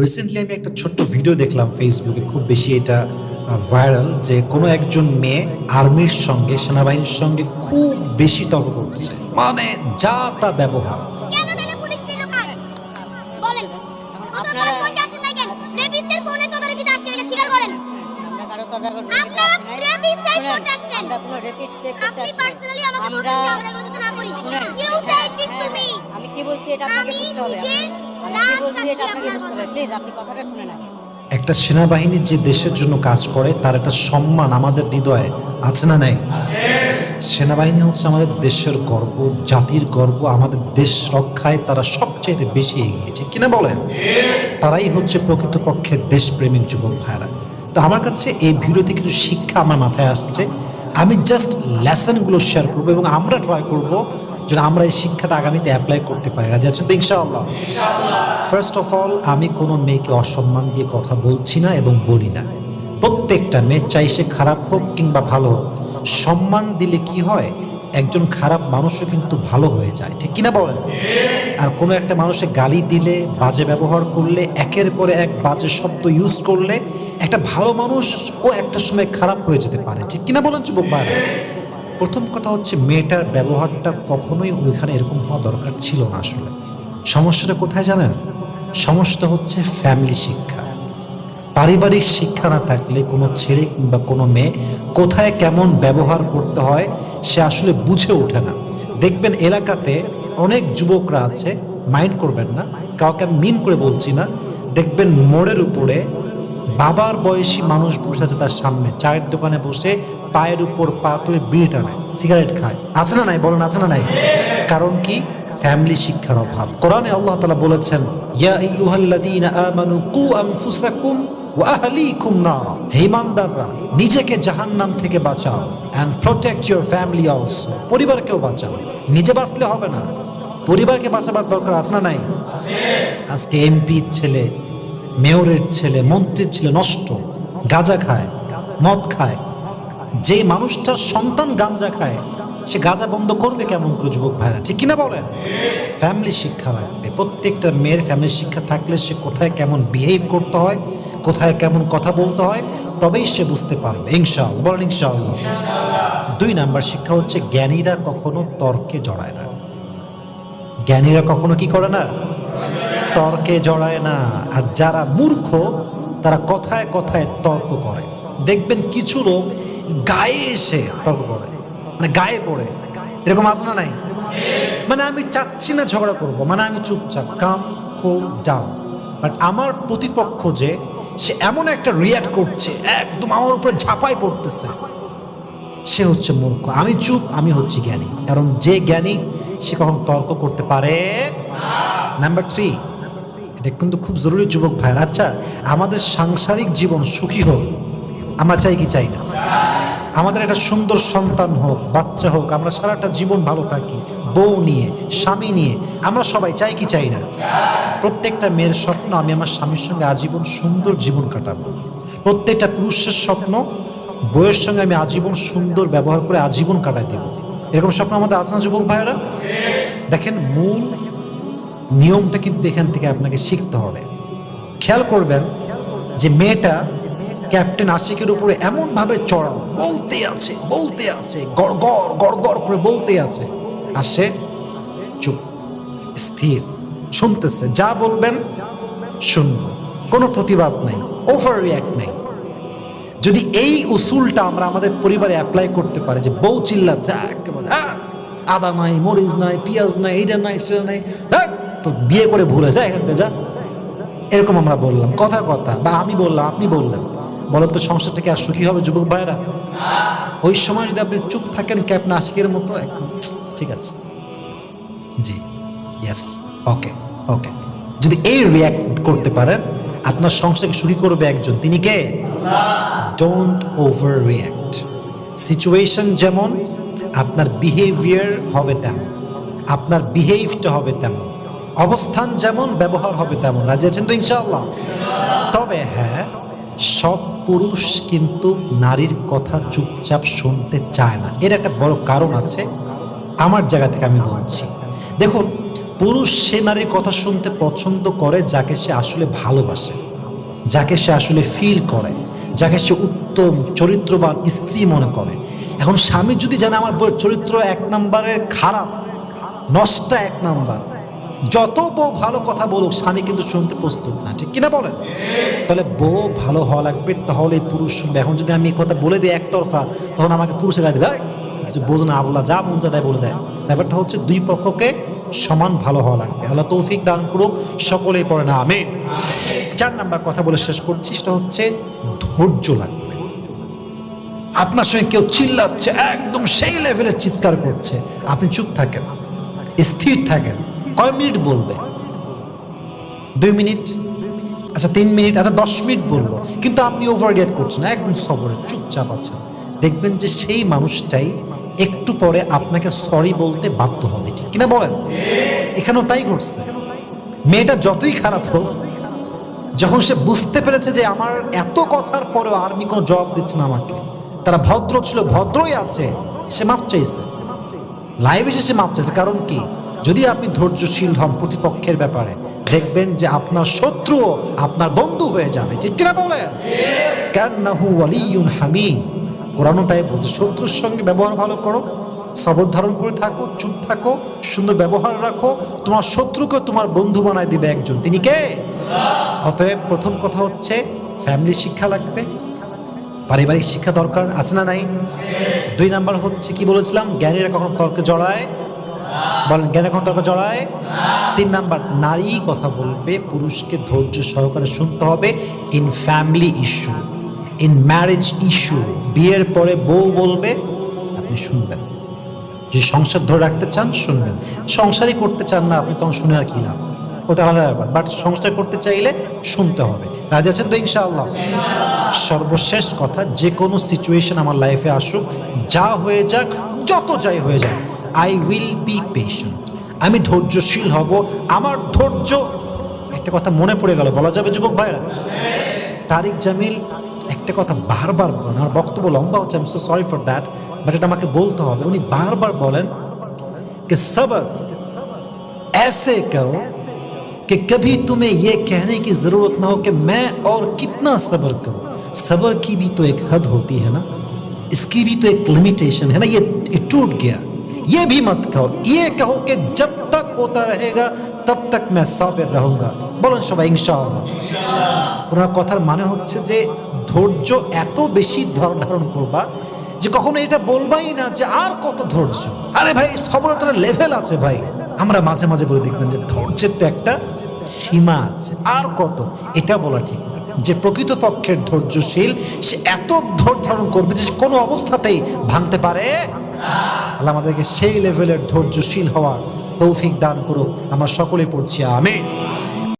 Recently আমি একটা ছোট্ট ভিডিও দেখলাম ফেসবুকে খুব বেশি এটা ভাইরাল যে কোনো একজন মেয়ে আর্মির সঙ্গে সেনাবাহিনীর সঙ্গে খুব বেশি তর্ক করছে। মানে যা তা ব্যবহার। আমি কি বলছি এটা আপনাকে বুঝতে হবে। নিজে আমি রাত বলছি এটা আপনাকে বুঝতে হবে। প্লিজ আপনি কথাটা শুনে না একটা সেনাবাহিনী যে দেশের জন্য কাজ করে তার একটা সম্মান আমাদের হৃদয়ে আছে না নাই? সেনাবাহিনী হচ্ছে আমাদের দেশের গর্ব জাতির গর্ব আমাদের দেশ রক্ষায় তারা সবচেয়ে বেশি এগিয়ে। ঠিক কিনা বলেন? তারাই হচ্ছে প্রকৃতপক্ষে দেশপ্রেমিক যুবক ভাইরা তো আমার কাছে এই ভিডিওতে কিছু শিক্ষা আমার মাথায় আসছে। আমি জাস্ট লেসনগুলো শেয়ার করব এবং আমরা ট্রাই করব যেন আমরা এই শিক্ষাটা আগামীতে অ্যাপ্লাই করতে পারি, রাজি আছেন তো? ইনশাআল্লাহ। ফার্স্ট অফ অল আমি কোনো মেয়েকে অসম্মান দিয়ে কথা বলছি না এবং বলি না। প্রত্যেকটা মেয়ে চাই সে খারাপ হোক কিংবা ভালো হোক। সম্মান দিলে কি হয়? একজন খারাপ মানুষও কিন্তু ভালো হয়ে যায়। ঠিক কিনা বলেন? আর কোনো একটা মানুষে গালি দিলে, বাজে ব্যবহার করলে, একের পরে এক বাজে শব্দ ইউজ করলে, একটা ভালো মানুষ ও একটা সময় খারাপ হয়ে যেতে পারে। ঠিক কিনা বলেন, যুবক ভাইরা? প্রথম কথা হচ্ছে মেয়েটার ব্যবহারটা কখনোই ওইখানে এরকম হওয়া দরকার ছিল না আসলে। সমস্যাটা কোথায় জানেন? সমস্যাটা হচ্ছে ফ্যামিলি শিক্ষা। পারিবারিক শিক্ষা না থাকলে কোনো ছেলে কিংবা কোনো মেয়ে কোথায় কেমন ব্যবহার করতে হয় সে আসলে বুঝে ওঠে না। দেখবেন এলাকাতে অনেক যুবকরা আছে মাইন্ড করবেন না, কাউকে আমি মিন করে বলছি না। দেখবেন মোড়ের উপরে বাবার বয়সী মানুষ বসে আছে তার সামনে। চায়ের দোকানে বসে পায়ের উপর পা তুলে বিড়ি টানে, সিগারেট খায়। আছে না নাই? বলেন, আছে না নাই? কারণ কি? ফ্যামিলি শিক্ষার অভাব। কোরআনে আল্লাহ তালা বলেছেন, ইয়া আইয়ুহাল্লাযীনা আমানু কু আনফুসাকুম ওয়া আহলিকুম নারা। হে ইমানদাররা, নিজেকে জাহান্নাম থেকে বাঁচাও and protect your family also পরিবারকেও বাঁচাও। নিজে বাঁচলে হবে না। পরিবারকে বাঁচাবার দরকার আছে না নাই? আজকে এমপির ছেলে মেয়রের ছেলে, মন্ত্রীর ছেলে নষ্ট, গাঁজা খায়, মদ খায়। যে মানুষটার সন্তান গাঞ্জা খায়, সে গাঁজা বন্ধ করবে কেমন করে যুবক ভাইরা, ঠিক কিনা বলেন? ফ্যামিলি শিক্ষা লাগবে। প্রত্যেকটা মেয়ের ফ্যামিলি শিক্ষা থাকলে সে কোথায় কেমন বিহেভ করতে হয়, কোথায় কেমন কথা বলতে হয়, তবেই সে বুঝতে পারবে। ইনশাআল্লাহ, বলেন ইনশাআল্লাহ। দুই নাম্বার শিক্ষা হচ্ছে জ্ঞানীরা কখনো তর্কে জড়ায় না। জ্ঞানীরা কখনো কি করে না? তর্কে জড়ায় না। আর যারা মূর্খ, তারা কথায় কথায় তর্ক করে। দেখবেন কিছু লোক গায়ে এসে তর্ক করে মানে গায়ে পড়ে। এরকম আছে না নাই? মানে আমি চাচ্ছি না ঝগড়া করব মানে আমি চুপচাপ কাম কুল ডাউন বাট আমার প্রতিপক্ষ যে, সে এমন একটা রিয়াক্ট করছে, একদম আমার উপরে ঝাঁপাই পড়তেছে। সে হচ্ছে মূর্খ। আমি চুপ, আমি হচ্ছি জ্ঞানী। কারণ যে জ্ঞানী, সে কখন তর্ক করতে পারে নাম্বার থ্রি কিন্তু খুব জরুরি যুবক ভাইয়ের। আচ্ছা আমাদের সাংসারিক জীবন সুখী হোক, আমরা চাই কি চাই না? আমাদের একটা সুন্দর সন্তান হোক, বাচ্চা হোক, আমরা সারাটা জীবন ভালো থাকি, বউ নিয়ে, স্বামী নিয়ে, আমরা সবাই চাই কি চাই না? প্রত্যেকটা মেয়ের স্বপ্ন, আমি আমার স্বামীর সঙ্গে আজীবন সুন্দর জীবন কাটাবো। প্রত্যেকটা পুরুষের স্বপ্ন বইয়ের সঙ্গে আমি আজীবন সুন্দর ব্যবহার করে আজীবন কাটাই দেব। এরকম স্বপ্ন আমাদের আছে না যুবক ভাইয়েরা? দেখেন, মূল নিয়মটা কিন্তু এখান থেকে আপনাকে শিখতে হবে। খেয়াল করবেন যে মেয়েটা ক্যাপ্টেন আশিকের উপরে এমনভাবে চড়াও বলতে আছে বলতে আছে গড় গড় গড় গড় করে বলতে আছে। আর সে চুপ স্থির শুনতেছে যা বলবেন শুনব। কোনো প্রতিবাদ নাই ওভার রিয়াক্ট নাই। যদি এই উসুলটা আমরা আমাদের পরিবারে অ্যাপ্লাই করতে পারি যে বউ চিল্লাচ্ছে একেবারে "আহ, আদা নাই মরিচ নাই পেঁয়াজ নাই এইটা নাই সেটা নাই তো বিয়ে করে ভুলে যা এখান থেকে যা। এরকম আমরা বললাম কথা কথা। বা আমি বললাম, আপনি বললেন। বলেন তো সংসারটা কি আর সুখী হবে যুবক ভাইরা ওই সময় যদি আপনি চুপ থাকেন ক্যাপ্টেন আশিকের মতো ঠিক আছে। জি ইয়েস ওকে ওকে যদি এই রিয়াক্ট করতে পারেন, আপনার সংসারকে সুখী করবে একজন। তিনি কে? ডোন্ট ওভার রিয়াক্ট সিচুয়েশন যেমন, আপনার বিহেভিয়ার হবে তেমন। আপনার বিহেভটা হবে তেমন। অবস্থান যেমন ব্যবহার হবে তেমন। রাজি আছেন তো ইনশাআল্লাহ? তবে হ্যাঁ সব পুরুষ কিন্তু নারীর কথা চুপচাপ শুনতে চায় না। এর একটা বড় কারণ আছে, আমার জায়গা থেকে আমি বলছি। দেখুন, পুরুষ সে নারীর কথা শুনতে পছন্দ করে যাকে সে আসলে ভালোবাসে, যাকে সে আসলে ফিল করে, যাকে সে উত্তম, চরিত্রবান স্ত্রী মনে করে। এখন স্বামী যদি জানে আমার চরিত্র এক নম্বরের খারাপ, নষ্টা এক নাম্বার যত বউ ভালো কথা বলুক, স্বামী কিন্তু শুনতে প্রস্তুত না, ঠিক কিনা বলেন? তাহলে বউ ভালো হওয়া লাগবে, তাহলে পুরুষ শুনবে। এখন যদি আমি কথা বলে দিই একতরফা, তখন আমাকে পুরুষের দেবে কিছু বোঝ না, আল্লাহ যা মন যা দেয় বলে দেয়। ব্যাপারটা হচ্ছে দুই পক্ষকে সমান ভালো হওয়া লাগবে। আল্লাহ তৌফিক দান করুক, সকলেই পড়ে না আমি চার নাম্বার কথা বলে শেষ করছি, সেটা হচ্ছে ধৈর্য লাগবে। আপনার সঙ্গে কেউ চিল্লাচ্ছে, একদম সেই লেভেলের চিৎকার করছে। আপনি চুপ থাকেন, স্থির থাকেন। কয় মিনিট বলবে? দুই মিনিট? আচ্ছা তিন মিনিট আচ্ছা দশ মিনিট বলল কিন্তু আপনি ওভার রিয়াক্ট করছেন, একদম সবরে, চুপচাপ আছেন। দেখবেন যে সেই মানুষটাই একটু পরে আপনাকে সরি বলতে বাধ্য হবে, ঠিক কিনা বলেন? এখানেও তাই ঘটছে। মেয়েটা যতই খারাপ হোক, যখন সে বুঝতে পেরেছে যে আমার এত কথার পরেও আর্মি কোনো জবাব দিচ্ছে না আমাকে, তারা ভদ্র ছিল, ভদ্রই আছে, সে মাফ চাইছে। লাইভ এসে সে মাপ চাইছে, কারণ কি? যদি আপনি ধৈর্যশীল হন প্রতিপক্ষের ব্যাপারে, দেখবেন যে আপনার শত্রু আপনার বন্ধু হয়ে যাবে। ঠিক কিনা বলেন? কান্নাহু ওয়ালিউন হামিম। কোরআনও তাই বলছে, শত্রুর সঙ্গে ব্যবহার ভালো করো, সবর ধারণ করে থাকো, চুপ থাকো, সুন্দর ব্যবহার রাখো, তোমার শত্রুকে তোমার বন্ধু বানায় দিবে একজন। তিনি কে? অতএব প্রথম কথা হচ্ছে ফ্যামিলি শিক্ষা লাগবে। পারিবারিক শিক্ষা দরকার আছে না নাই? দুই নাম্বার হচ্ছে কি বলেছিলাম? জ্ঞানীরা কখন তর্কে জড়ায়? বলেন জ্ঞানে কোন তর্ক জড়ায়। তিন নাম্বার, নারী কথা বলবে, পুরুষকে ধৈর্য সহকারে শুনতে হবে in family issue in marriage issue বিয়ের পরে বউ বলবে, আপনি শুনবেন। যে সংসার ধরে রাখতে চান, শুনবেন। সংসারই করতে চান না, আপনি তখন শুনে আর কি লাভ? ওটা আলাদা ব্যাপার বাট সংসার করতে চাইলে শুনতে হবে রাজি আছেন তো ইনশাআল্লাহ সর্বশেষ কথা যে কোনো সিচুয়েশন আমার লাইফে আসুক যা হয়ে যাক যত যাই হয়ে যাক আই উইল বি পেশেন্ট আমি ধৈর্যশীল হব আমার ধৈর্য একটা কথা মনে পড়ে গেল বলা যাবে যুবক ভাইরা তারিক জামিল একটা কথা বারবার বলেন আমার বক্তব্য লম্বা হচ্ছে আমি so sorry for that but এটা আমাকে বলতে হবে উনি বারবার বলেন कि सबर ऐसे करो कि कभी तुम्हें ये कहने की ज़रूरत ना हो कि मैं और कितना सब्र करूं सब्र की भी तो एक हद होती है ना इसकी भी तो एक लिमिटेशन है ना ये, ये टूट गया ये भी मत कहो ये कहो कि जब तक होता रहेगा तब तक मैं साबिर रहूंगा বলুন সবাই ইনশাআল্লাহ ওনার কথার মানে হচ্ছে যে ধৈর্য এত বেশি ধর- ধারণ করবা যে কখনো এটা বলবাই না যে আর কত ধৈর্য আরে ভাই সবরতার লেভেল আছে ভাই আমরা মাঝে মাঝে বলে দেখবেন যে ধৈর্যের তো একটা সীমা আছে। আর কত? এটা বলা ঠিক যে প্রকৃত পক্ষের ধৈর্যশীল, সে এত ধৈর্য ধারণ করবে যে কোনো অবস্থাতেই ভাঙতে পারে। আমাদেরকে সেই লেভেলের ধৈর্যশীল হওয়ার তৌফিক দান করুক। আমরা সকলে পড়ছি, আমিন।